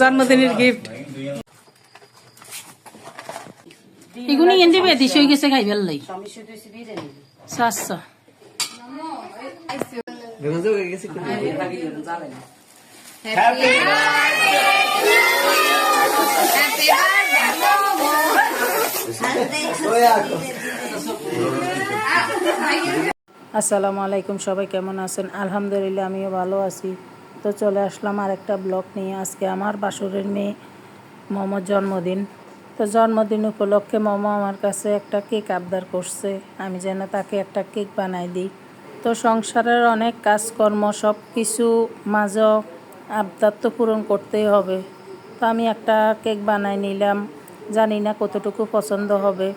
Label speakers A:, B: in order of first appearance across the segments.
A: জন্মদিনের গিফট এগুনি এন্ডি বেদি সই গেছে খাই লাই আসসালামু আলাইকুম সবাই কেমন আছেন আলহামদুলিল্লাহ আমিও ভালো আছি তো চলে আসলাম আর একটা ব্লগ নিয়ে আজকে আমার বাসুরের মেয়ে মোমোর জন্মদিন তো জন্মদিন উপলক্ষে মোমো আমার কাছে একটা কেক আবদার করছে আমি যেন তাকে একটা কেক বানাই দিই তো সংসারের অনেক কাজকর্ম সব কিছু মাঝ আবদার তো পূরণ করতেই হবে তো আমি একটা কেক বানাই নিলাম জানি না কতটুকু পছন্দ হবে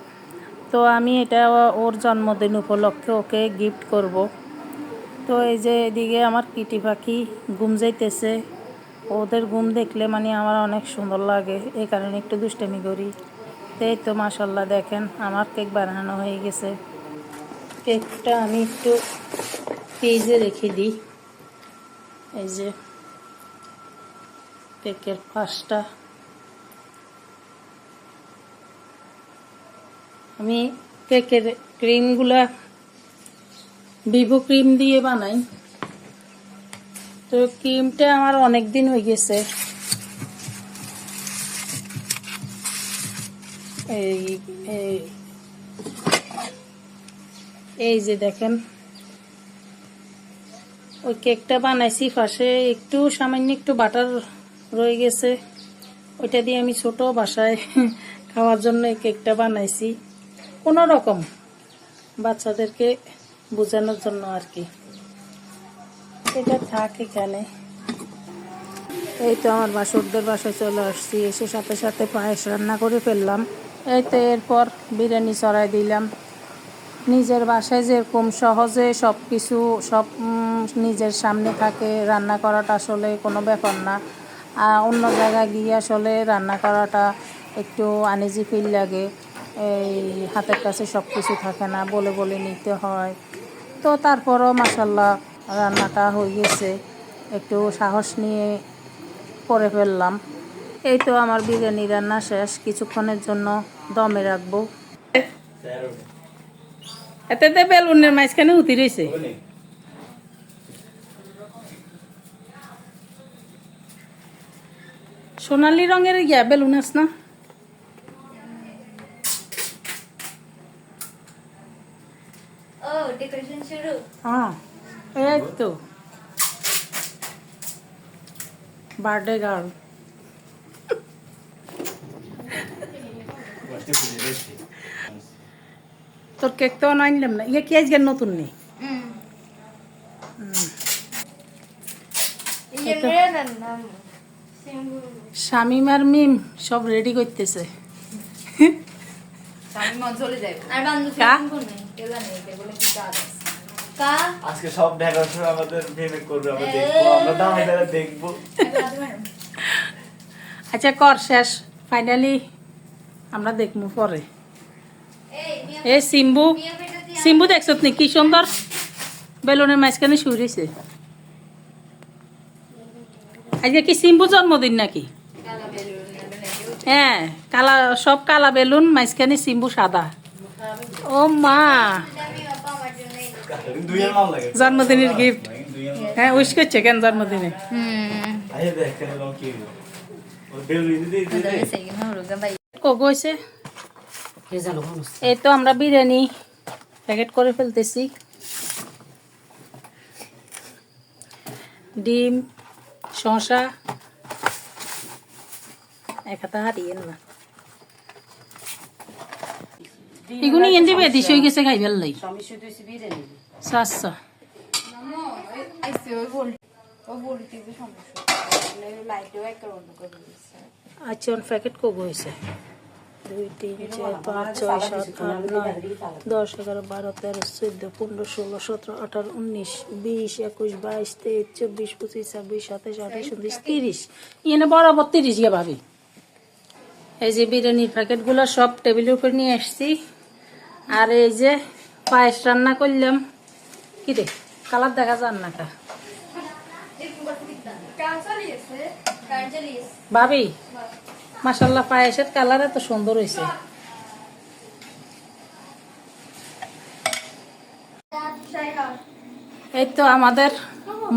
A: তো আমি এটা ওর জন্মদিন উপলক্ষে ওকে গিফট করব তো এই যে এদিকে আমার কিটি পাখি ঘুম যাইতেছে ওদের ঘুম দেখলে মানে আমার অনেক সুন্দর লাগে এই কারণে একটু দুষ্টামি করি তাই তো মাসাল্লাহ দেখেন আমার কেক বানানো হয়ে গেছে কেকটা আমি একটু ফ্রিজে রেখে দিই এই যে কেকের ফাঁসটা আমি কেকের ক্রিমগুলা ভিভো ক্রিম দিয়ে বানাই তো ক্রিমটা আমার অনেক দিন হয়ে গেছে এই এই যে দেখেন ওই কেকটা বানাইছি পাশে একটু সামান্য একটু বাটার রয়ে গেছে ওইটা দিয়ে আমি ছোট বাসায় খাওয়ার জন্য এই কেকটা বানাইছি কোনো রকম বাচ্চাদেরকে বোঝানোর জন্য আর কি এটা থাক এখানে এই তো আমার বাসুরদের বাসায় চলে আসছি এসে সাথে সাথে পায়েস রান্না করে ফেললাম এই তো এরপর বিরিয়ানি চড়াই দিলাম নিজের বাসায় যেরকম সহজে সব কিছু সব নিজের সামনে থাকে রান্না করাটা আসলে কোনো ব্যাপার না অন্য জায়গায় গিয়ে আসলে রান্না করাটা একটু আনিজি ফিল লাগে এই হাতের কাছে সব কিছু থাকে না বলে বলে নিতে হয় তো তারপরও মাসাল্লাহ রান্নাটা হয়ে গেছে একটু সাহস নিয়ে করে ফেললাম এই তো আমার বিরিয়ানি রান্না শেষ কিছুক্ষণের জন্য দমে রাখবো এতে বেলুনের মাঝখানে উতি রয়েছে সোনালি রঙের গিয়া বেলুন আস না
B: ডেকোরেশন শুরু
A: বার্থডে গার্ল তোর কেক তো আনলাম না ইয়ে কি আজকে নতুন নেই শামিমার মিম সব রেডি করতেছে
B: কি
C: আজকে সব আমাদের ভেবে করবে আমরা দেখবো আমরা দামে দেখবো
A: আচ্ছা কর শেষ ফাইনালি আমরা দেখবো পরে এ সিম্বু সিম্বু দেখছো তুমি কি সুন্দর বেলুনের মাঝখানে শুয়েছে আজকে কি সিম্বু জন্মদিন নাকি হ্যাঁ কালা সব কালা বেলুন মাঝখানে সিম্বু সাদা ও মা জন্মদিনের গিফট হ্যাঁ উইশ করছে কেন জন্মদিনে এই তো আমরা বিরিয়ানি প্যাকেট করে ফেলতেছি ডিম শশা এক হাতা হারিয়ে না এগুনি এনে দেবে হয়ে গেছে খাইবার লাই দশ এগারো বারো তেরো চোদ্দ পনেরো ষোলো সতেরো আঠারো উনিশ বিশ একুশ বাইশ তেইশ চব্বিশ পঁচিশ ছাব্বিশ সাতাশ আঠাশ উনত্রিশ তিরিশ এনে বরাবর তিরিশ গিয়ে ভাবি এই যে বিরিয়ানির প্যাকেটগুলো সব টেবিলের উপর নিয়ে আসছি আর এই যে পায়েস রান্না করলাম কি রে কালার দেখা যান না ভাবি মাসাল্লা পায়েসের কালার এত সুন্দর হয়েছে এই তো আমাদের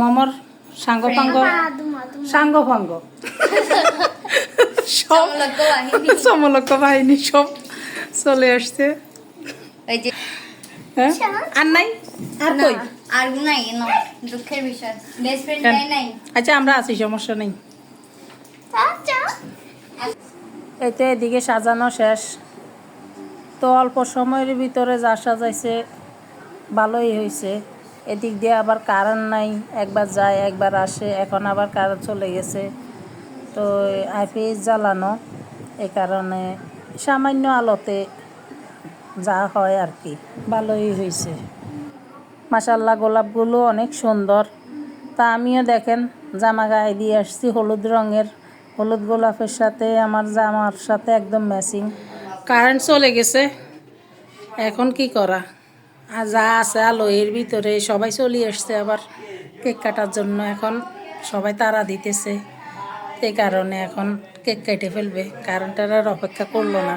A: মমর সাঙ্গপাঙ্গ সাঙ্গপাঙ্গ সব সমলক্ষ বাহিনী সব চলে আসছে হ্যাঁ? আচ্ছা।, আচ্ছা আমরা আছি সমস্যা নেই আচ্ছা এতে এদিকে সাজানো শেষ তো অল্প সময়ের ভিতরে যা সাজাইছে ভালোই হয়েছে এদিক দিয়ে আবার কারেন্ট নাই একবার যায় একবার আসে এখন আবার কারেন্ট চলে গেছে তো আইপিএস জ্বালানো এ কারণে সামান্য আলোতে যা হয় আর কি ভালোই হয়েছে মাসাল্লাহ গোলাপগুলো অনেক সুন্দর তা আমিও দেখেন জামা গায়ে দিয়ে আসছি হলুদ রঙের হলুদ গোলাপের সাথে আমার জামার সাথে একদম ম্যাচিং কারেন্ট চলে গেছে এখন কি করা আর যা আছে আলোয়ের ভিতরে সবাই চলে আসছে আবার কেক কাটার জন্য এখন সবাই তারা দিতেছে সেই কারণে এখন কেক কেটে ফেলবে কারেন্টের আর অপেক্ষা করলো না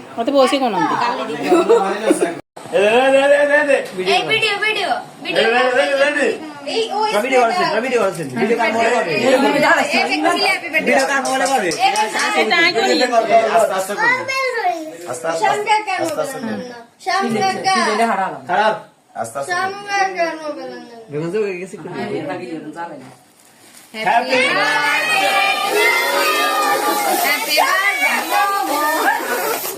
A: ମୋତେ ବସି କ'ଣ Happy birthday to you.
B: Happy birthday
D: to you.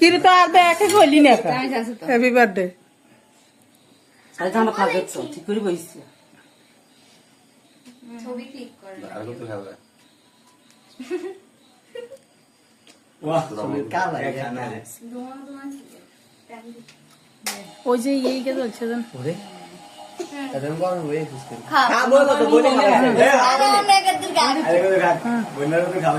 A: কিন্তু তো আর একে কইলি না হ্যাপি বার্থডে ঠিক করে বইছি ছবি ক্লিক করে আর কত খেলা ওই যে এই ইয়ে কে চলছে ওরে
C: হ্যাঁ। খাবো তো বলি না আরে খাবো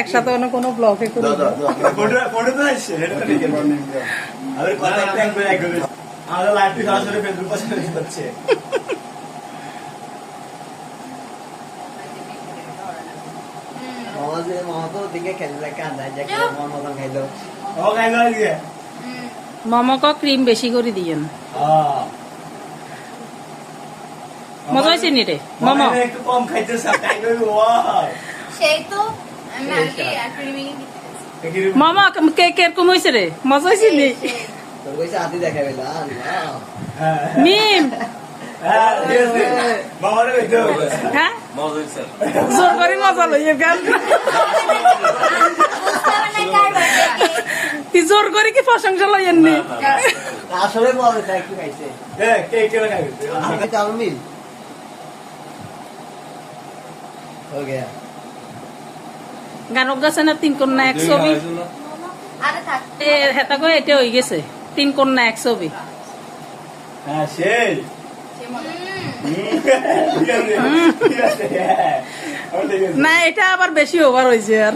A: একসাথে অন্য কোনো ব্লগে করি মমক ক্রিম বেশি করে দিয়েন মজা হয়েছে নি রে মমক একটু কম খাইতে সেই তো মামা কে কেরকম হয়েছে রে মজা হয়েছে নি জোর করে মজা কি কি প্রশংসা লইয়েন নি
C: আসলে মজা খাইছে
A: গানক গেছে না তিন কন্যা এক ছবি হেতা কয়ে এটা গেছে তিন কন্যা এক ছবি হ্যাঁ, না এটা আবার বেশি ওভার হয়েছে আর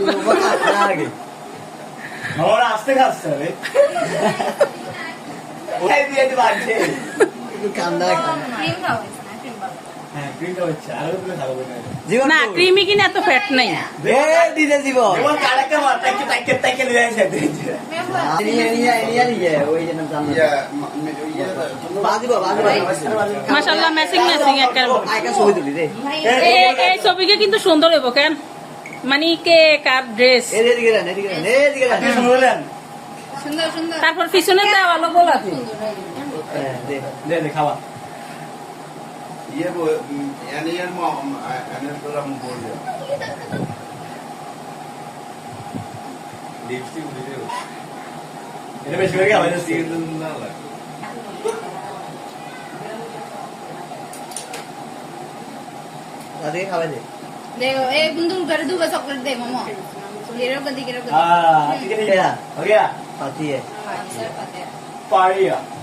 C: আসতে কান্দা
A: ছবিকে কিন্তু সুন্দর হইব কেন মানে কে কার ড্রেস তারপর পিছনে হ্যাঁ,
C: খাওয়া ये वो यानी यार मॉम यानी पूरा मुंह बोल दिया ലിപ്സ്റ്റിക് ഉള്ളിലോ എന്നെ വെച്ചുകൊണ്ടെങ്കിൽ അവന്റെ സീറ്റിൽ നിന്നാണല്ലോ അതേ അവന്റെ
B: eh buntung gardu besok kerja mama solero ganti kira
C: ah hmm. tiga tiga oke pati ya pati ya ah, pati ya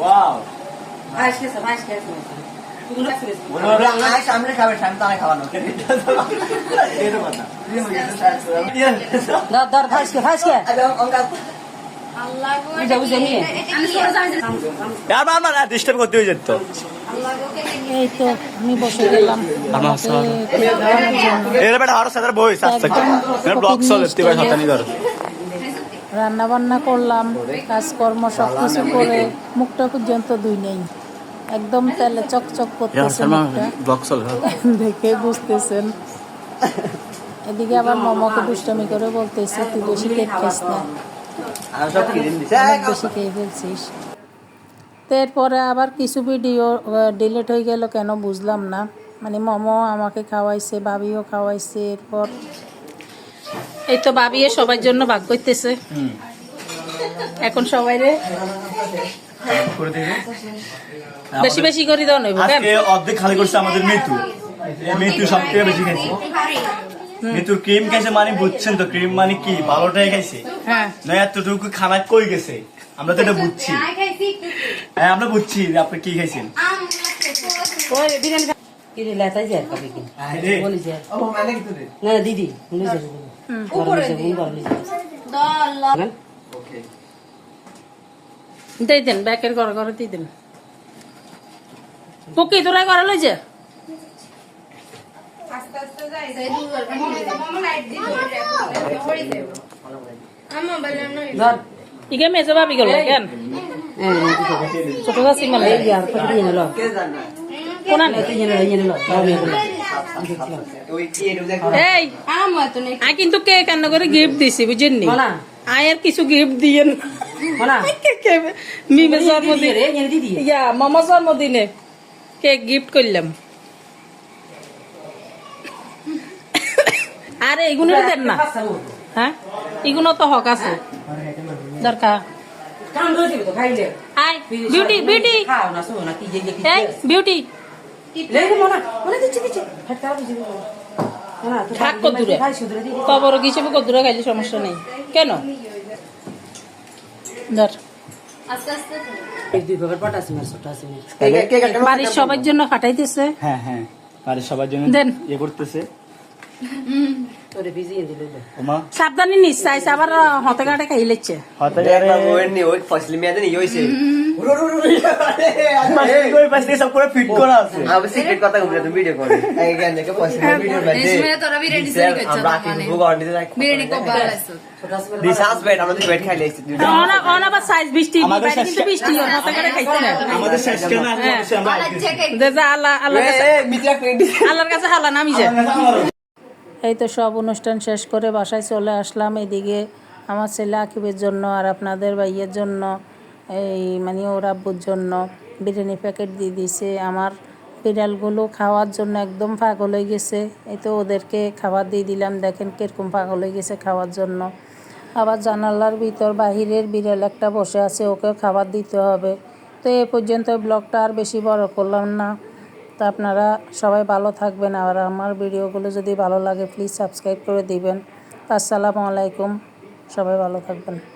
C: তো এর বেটা আরো সাদার বই সাত থেকে ব্লগ চলে তুই ভাই সাতানি ধর
A: রান্নাবান্না করলাম কাজকর্ম সব কিছু করে মুখটা পর্যন্ত দুই নেই একদম তেলে চকচক করতেছে দেখে বুঝতেছেন এদিকে আবার মমকে দুষ্টমি করে বলতেছে তুই বেশি কেক খাস না বেশি খেয়ে এরপরে আবার কিছু ভিডিও ডিলিট হয়ে গেল কেন বুঝলাম না মানে মমো আমাকে খাওয়াইছে ভাবিও খাওয়াইছে এরপর এই তো বাবিয়ে সবার জন্য ভাগ করতেছে এখন সবাই রে বেশি বেশি করে দাও নইব
C: অর্ধেক খালি করছে আমাদের মৃত্যু মৃত্যু সব থেকে বেশি খাইছে মৃত্যুর ক্রিম খাইছে মানে বুঝছেন তো ক্রিম মানে কি ভালোটাই খাইছে হ্যাঁ। নয় এতটুকু খানা কই গেছে আমরা তো এটা বুঝছি হ্যাঁ আমরা বুঝছি আপনি কি খাইছেন
A: দিদি উপরে দিয়ে দেন ব্যাকের ঘরে ঘরে দিয়ে দেন পোকি তোরা ঘরে লই যা ইগে ভাবি গেল কেন ছোট গাছ ইমান কোনা নেই কিন্তু কে কান্না করে গিফট দিছি বুঝেননি আয়ের কিছু গিফট দিয়ে মামা জন্মদিনে কেক গিফট করলাম আরে এগুলো দেন না হ্যাঁ এগুলো তো হক আছে দরকার বিউটি বিউটি বিউটি কবর খাইলে হ্যাঁ, সমস্যা নেই কেন বাড়ির সবার জন্য ফাটাইতেছে
C: সবার জন্য দেন ইয়ে করতেছে
A: সাবধানে নিশ্চয় আবার হতে গাড়ে খাইলেছে
C: হতে গাড়ে ফসলি হয়েছে কাছে হালা
A: নামি যায় এই তো সব অনুষ্ঠান শেষ করে বাসায় চলে আসলাম এদিকে আমার ছেলে আকিবের জন্য আর আপনাদের ভাইয়ের জন্য এই মানে ওরা আব্বুর জন্য বিরিয়ানি প্যাকেট দিয়ে দিছে আমার বিড়ালগুলো খাওয়ার জন্য একদম পাগল হয়ে গেছে এই তো ওদেরকে খাবার দিয়ে দিলাম দেখেন কীরকম পাগল হয়ে গেছে খাওয়ার জন্য আবার জানালার ভিতর বাহিরের বিড়াল একটা বসে আছে ওকে খাবার দিতে হবে তো এ পর্যন্ত ব্লগটা আর বেশি বড় করলাম না তো আপনারা সবাই ভালো থাকবেন আর আমার ভিডিওগুলো যদি ভালো লাগে প্লিজ সাবস্ক্রাইব করে দিবেন আসসালামু আলাইকুম সবাই ভালো থাকবেন